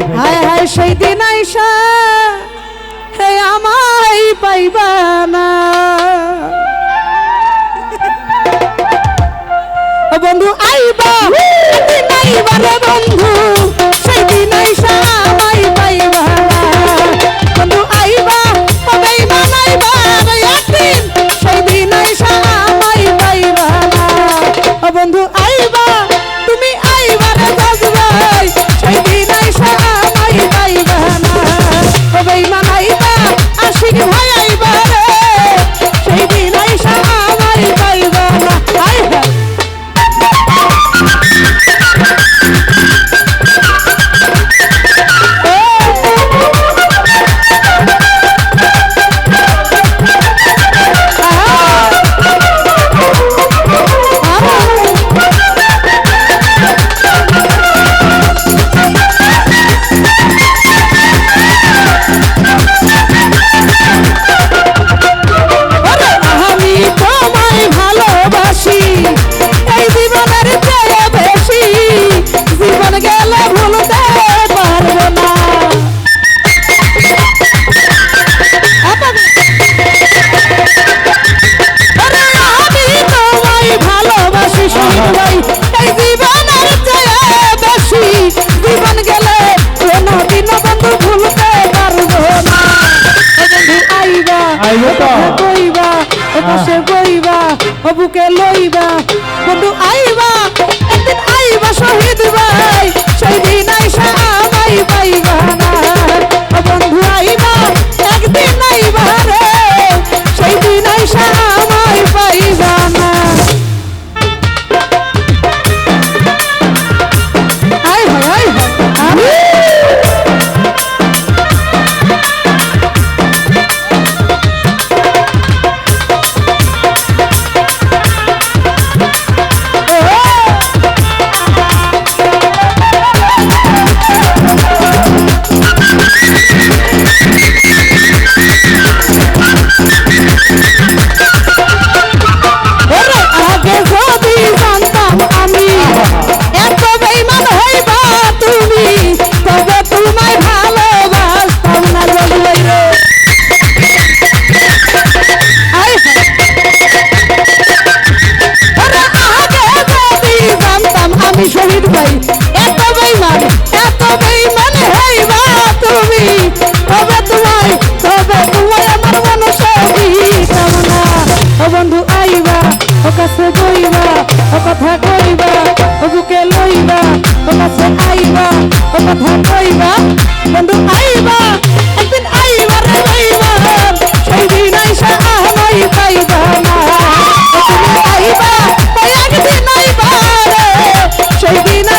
হায় হায়। সেই দিন আইসা হে আমায় পাইবা না। বন্ধু আইবা। বন্ধু। কইবা ও পাশে কইবা ও বুকে লইবা বন্ধু আইবা একদিন আইবা শহীদ ভাই সেই দিন আইসা আমাই পাইবা vida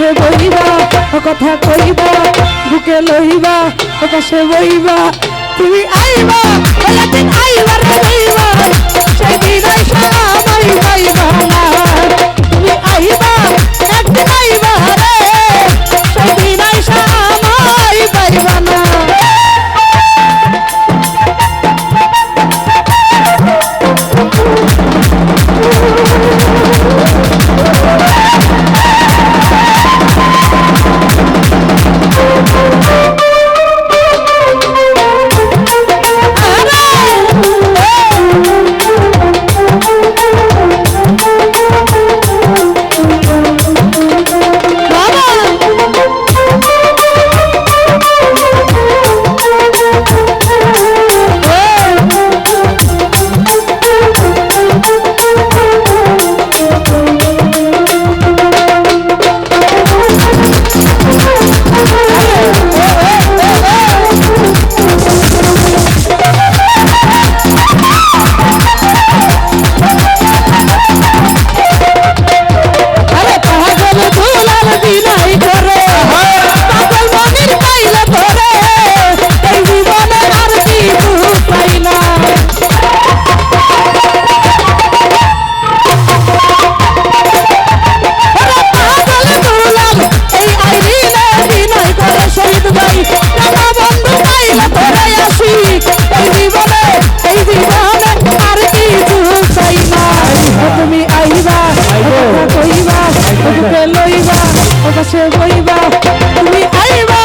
আকাশে বইবা কথা কইবা বুকে লইবা আকাশে বইবা। তুমি আই তুমি আইবা।